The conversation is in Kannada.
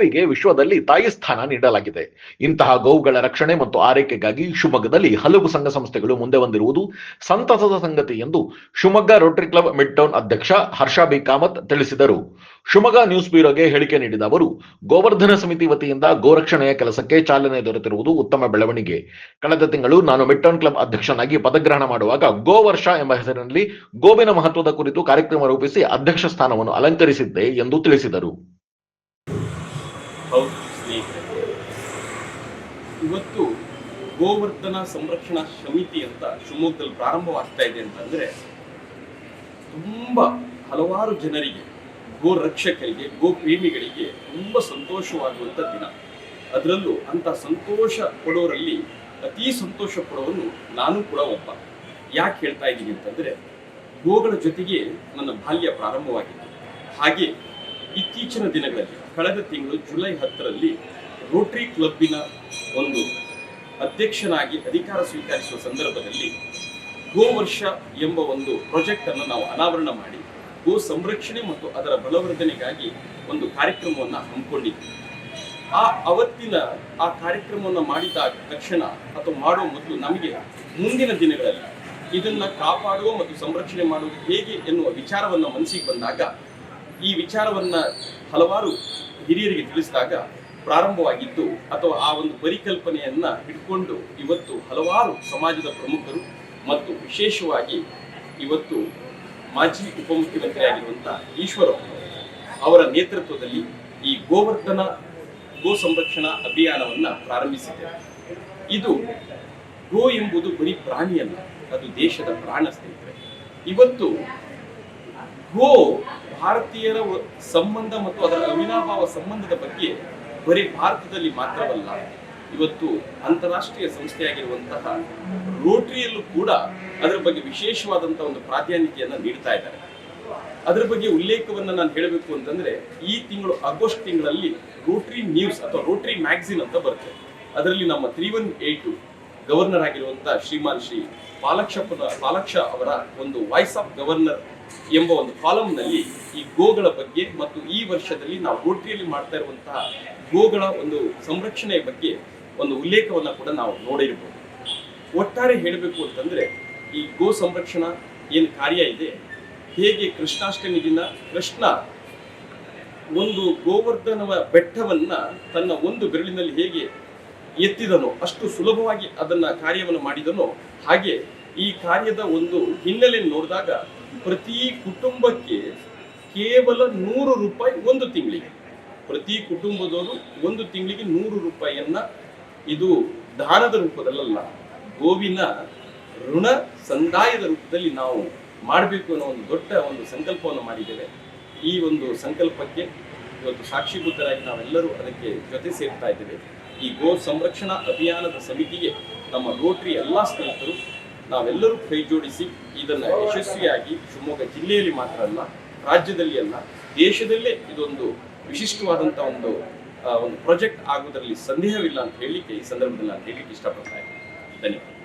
ಗೋವಿಗೆ ವಿಶ್ವದಲ್ಲಿ ತಾಯಿ ಸ್ಥಾನ ನೀಡಲಾಗಿದೆ. ಇಂತಹ ಗೋವುಗಳ ರಕ್ಷಣೆ ಮತ್ತು ಆರೈಕೆಗಾಗಿ ಶಿವಮೊಗ್ಗದಲ್ಲಿ ಹಲವು ಸಂಘ ಸಂಸ್ಥೆಗಳು ಮುಂದೆ ಬಂದಿರುವುದು ಸಂತಸದ ಸಂಗತಿ ಎಂದು Shivamogga Rotary club mid town ಅಧ್ಯಕ್ಷ ಹರ್ಷ ಬಿ. ಕಾಮತ್ ತಿಳಿಸಿದರು. ಶಿವಮೊಗ್ಗ ನ್ಯೂಸ್ ಬ್ಯೂರೋಗೆ ಹೇಳಿಕೆ ನೀಡಿದ ಅವರು, ಗೋವರ್ಧನ ಸಮಿತಿ ವತಿಯಿಂದ ಗೋರಕ್ಷಣೆಯ ಕೆಲಸಕ್ಕೆ ಚಾಲನೆ ದೊರೆತಿರುವುದು ಉತ್ತಮ ಬೆಳವಣಿಗೆ. ಕಳೆದ ತಿಂಗಳು ನಾನು ಮಿಡ್ ಟೌನ್ ಕ್ಲಬ್ ಅಧ್ಯಕ್ಷನಾಗಿ ಪದಗ್ರಹಣ ಮಾಡುವಾಗ ಗೋವರ್ಷ ಎಂಬ ಹೆಸರಿನಲ್ಲಿ ಗೋವಿನ ಮಹತ್ವದ ಕುರಿತು ಕಾರ್ಯಕ್ರಮ ರೂಪಿಸಿ ಅಧ್ಯಕ್ಷ ಸ್ಥಾನವನ್ನು ಅಲಂಕರಿಸಿದ್ದೆ ಎಂದು ತಿಳಿಸಿದರು. ಹೌದು ಸ್ನೇಹಿತರೆ. ಇವತ್ತು ಗೋವರ್ಧನ ಸಂರಕ್ಷಣಾ ಸಮಿತಿ ಅಂತ ಶಿವಮೊಗ್ಗದಲ್ಲಿ ಪ್ರಾರಂಭವಾಗ್ತಾ ಇದೆ ಅಂತಂದ್ರೆ ತುಂಬಾ ಹಲವಾರು ಜನರಿಗೆ ಗೋ ರಕ್ಷಕರಿಗೆ ಗೋ ಪ್ರೇಮಿಗಳಿಗೆ ತುಂಬಾ ಸಂತೋಷವಾಗುವಂತ ದಿನ. ಅದರಲ್ಲೂ ಅಂತ ಸಂತೋಷ ಕೊಡೋರಲ್ಲಿ ಅತಿ ಸಂತೋಷ ಪಡೋನು ನಾನು ಕೂಡ ಒಬ್ಬ. ಯಾಕೆ ಹೇಳ್ತಾ ಇದ್ದೀನಿ ಅಂತಂದ್ರೆ, ಗೋಗಳ ಜೊತೆಗೆ ನನ್ನ ಬಾಲ್ಯ ಪ್ರಾರಂಭವಾಗಿತ್ತು. ಹಾಗೆ ಇತ್ತೀಚಿನ ದಿನಗಳಲ್ಲಿ ಕಳೆದ ತಿಂಗಳು ಜುಲೈ ಹತ್ತರಲ್ಲಿ ರೋಟರಿ ಕ್ಲಬ್ಬಿನ ಒಂದು ಅಧ್ಯಕ್ಷನಾಗಿ ಅಧಿಕಾರ ಸ್ವೀಕರಿಸುವ ಸಂದರ್ಭದಲ್ಲಿ ಗೋವರ್ಷ ಎಂಬ ಒಂದು ಪ್ರಾಜೆಕ್ಟ್ ಅನ್ನು ನಾವು ಅನಾವರಣ ಮಾಡಿ, ಗೋ ಸಂರಕ್ಷಣೆ ಮತ್ತು ಅದರ ಬಲವರ್ಧನೆಗಾಗಿ ಒಂದು ಕಾರ್ಯಕ್ರಮವನ್ನು ಹಮ್ಮಿಕೊಂಡಿದ್ವಿ. ಆ ಅವತ್ತಿನ ಆ ಕಾರ್ಯಕ್ರಮವನ್ನು ಮಾಡಿದ ತಕ್ಷಣ ಅಥವಾ ಮಾಡುವ ಮೊದಲು ನಮಗೆ ಮುಂದಿನ ದಿನಗಳಲ್ಲಿ ಇದನ್ನ ಕಾಪಾಡುವ ಮತ್ತು ಸಂರಕ್ಷಣೆ ಮಾಡುವುದು ಹೇಗೆ ಎನ್ನುವ ವಿಚಾರವನ್ನು ಮನಸ್ಸಿಗೆ ಬಂದಾಗ ಈ ವಿಚಾರವನ್ನ ಹಲವಾರು ಹಿರಿಯರಿಗೆ ತಿಳಿಸಿದಾಗ ಪ್ರಾರಂಭವಾಗಿದ್ದು, ಅಥವಾ ಆ ಒಂದು ಪರಿಕಲ್ಪನೆಯನ್ನ ಹಿಡ್ಕೊಂಡು ಇವತ್ತು ಹಲವಾರು ಸಮಾಜದ ಪ್ರಮುಖರು ಮತ್ತು ವಿಶೇಷವಾಗಿ ಇವತ್ತು ಮಾಜಿ ಉಪಮುಖ್ಯಮಂತ್ರಿಯಾಗಿರುವಂತ ಈಶ್ವರಪ್ಪ ಅವರ ನೇತೃತ್ವದಲ್ಲಿ ಈ ಗೋವರ್ಧನ ಗೋ ಸಂರಕ್ಷಣಾ ಅಭಿಯಾನವನ್ನ ಪ್ರಾರಂಭಿಸಿದ್ದೇವೆ. ಇದು ಗೋ ಎಂಬುದು ಬರೀ ಪ್ರಾಣಿಯಲ್ಲ, ಅದು ದೇಶದ ಪ್ರಾಣ ಸ್ನೇಹಿತರೆ. ಇವತ್ತು ಗೋ ಭಾರತೀಯರ ಸಂಬಂಧ ಮತ್ತು ಅದರ ಅವಿನಾಭಾವ ಸಂಬಂಧದ ಬಗ್ಗೆ ಬರೀ ಭಾರತದಲ್ಲಿ ಮಾತ್ರವಲ್ಲ, ಇವತ್ತು ಅಂತಾರಾಷ್ಟ್ರೀಯ ಸಂಸ್ಥೆಯಾಗಿರುವಂತಹ ರೋಟರಿಯಲ್ಲೂ ಕೂಡ ಅದರ ಬಗ್ಗೆ ವಿಶೇಷವಾದಂತಹ ಒಂದು ಪ್ರಾಧಾನ್ಯತೆಯನ್ನು ನೀಡ್ತಾ ಇದ್ದಾರೆ. ಅದರ ಬಗ್ಗೆ ಉಲ್ಲೇಖವನ್ನು ನಾನು ಹೇಳಬೇಕು ಅಂತಂದ್ರೆ, ಈ ತಿಂಗಳು ಆಗಸ್ಟ್ ತಿಂಗಳಲ್ಲಿ ರೋಟರಿ ನ್ಯೂಸ್ ಅಥವಾ ರೋಟರಿ ಮ್ಯಾಗಝಿನ್ ಅಂತ ಬರುತ್ತೆ. ಅದರಲ್ಲಿ ನಮ್ಮ ತ್ರೀ ಒನ್ ಏಟು ಗವರ್ನರ್ ಆಗಿರುವಂತಹ ಶ್ರೀಮಾನ್ ಶ್ರೀ ಪಾಲಕ್ಷಪ್ಪನ ಪಾಲಕ್ಷ ಅವರ ಒಂದು ವಾಯ್ಸ್ ಆಫ್ ಗವರ್ನರ್ ಎಂಬ ಒಂದು ಕಾಲಂನಲ್ಲಿ ಈ ಗೋಗಳ ಬಗ್ಗೆ ಮತ್ತು ಈ ವರ್ಷದಲ್ಲಿ ನಾವು ರೋಟರಿಯಲ್ಲಿ ಮಾಡ್ತಾ ಇರುವಂತಹ ಗೋಗಳ ಒಂದು ಸಂರಕ್ಷಣೆಯ ಬಗ್ಗೆ ಒಂದು ಉಲ್ಲೇಖವನ್ನು ಕೂಡ ನಾವು ನೋಡಿರ್ಬೋದು. ಒಟ್ಟಾರೆ ಹೇಳಬೇಕು ಅಂತಂದ್ರೆ ಈ ಗೋ ಸಂರಕ್ಷಣಾ ಏನು ಕಾರ್ಯ ಇದೆ? ಹೇಗೆ ಕೃಷ್ಣಾಷ್ಟಮಿ ದಿನ ಕೃಷ್ಣ ಒಂದು ಗೋವರ್ಧನವ ಬೆಟ್ಟವನ್ನ ತನ್ನ ಒಂದು ಬೆರಳಿನಲ್ಲಿ ಹೇಗೆ ಎತ್ತಿದನೋ, ಅಷ್ಟು ಸುಲಭವಾಗಿ ಅದನ್ನ ಕಾರ್ಯವನ್ನು ಮಾಡಿದನೋ, ಹಾಗೆ ಈ ಕಾರ್ಯದ ಒಂದು ಹಿನ್ನೆಲೆ ನೋಡಿದಾಗ ಪ್ರತಿ ಕುಟುಂಬಕ್ಕೆ ಕೇವಲ ನೂರು ರೂಪಾಯಿ ಒಂದು ತಿಂಗಳಿಗೆ. ಪ್ರತಿ ಕುಟುಂಬದವರು ಒಂದು ತಿಂಗಳಿಗೆ ನೂರು ರೂಪಾಯಿಯನ್ನ ಇದು ದಾನದ ರೂಪದಲ್ಲ ಗೋವಿನ ಋಣ ಸಂದಾಯದ ರೂಪದಲ್ಲಿ ನಾವು ಮಾಡಬೇಕು ಅನ್ನೋ ಒಂದು ದೊಡ್ಡ ಒಂದು ಸಂಕಲ್ಪವನ್ನು ಮಾಡಿದ್ದೇವೆ. ಈ ಒಂದು ಸಂಕಲ್ಪಕ್ಕೆ ಇವತ್ತು ಸಾಕ್ಷಿಭೂತರಾಗಿ ನಾವೆಲ್ಲರೂ ಅದಕ್ಕೆ ಜೊತೆ ಸೇರ್ತಾ ಇದ್ದೇವೆ. ಈ ಗೋ ಸಂರಕ್ಷಣಾ ಅಭಿಯಾನದ ಸಮಿತಿಗೆ ನಮ್ಮ ರೋಟರಿ ಎಲ್ಲ ಸ್ನೇಹಿತರು, ನಾವೆಲ್ಲರೂ ಕೈ ಜೋಡಿಸಿ ಇದನ್ನು ಯಶಸ್ವಿಯಾಗಿ ಶಿವಮೊಗ್ಗ ಜಿಲ್ಲೆಯಲ್ಲಿ ಮಾತ್ರ ಅಲ್ಲ, ರಾಜ್ಯದಲ್ಲಿ ಅಲ್ಲ, ದೇಶದಲ್ಲೇ ಇದೊಂದು ವಿಶಿಷ್ಟವಾದಂಥ ಒಂದು ಒಂದು ಪ್ರಾಜೆಕ್ಟ್ ಆಗುವುದರಲ್ಲಿ ಸಂದೇಹವಿಲ್ಲ ಅಂತ ಹೇಳಲಿಕ್ಕೆ ಈ ಸಂದರ್ಭದಲ್ಲಿ ನಾನು ಹೇಳಲಿಕ್ಕೆ ಇಷ್ಟಪಡ್ತಾ ಇದ್ದೀನಿ. ಧನ್ಯವಾದ.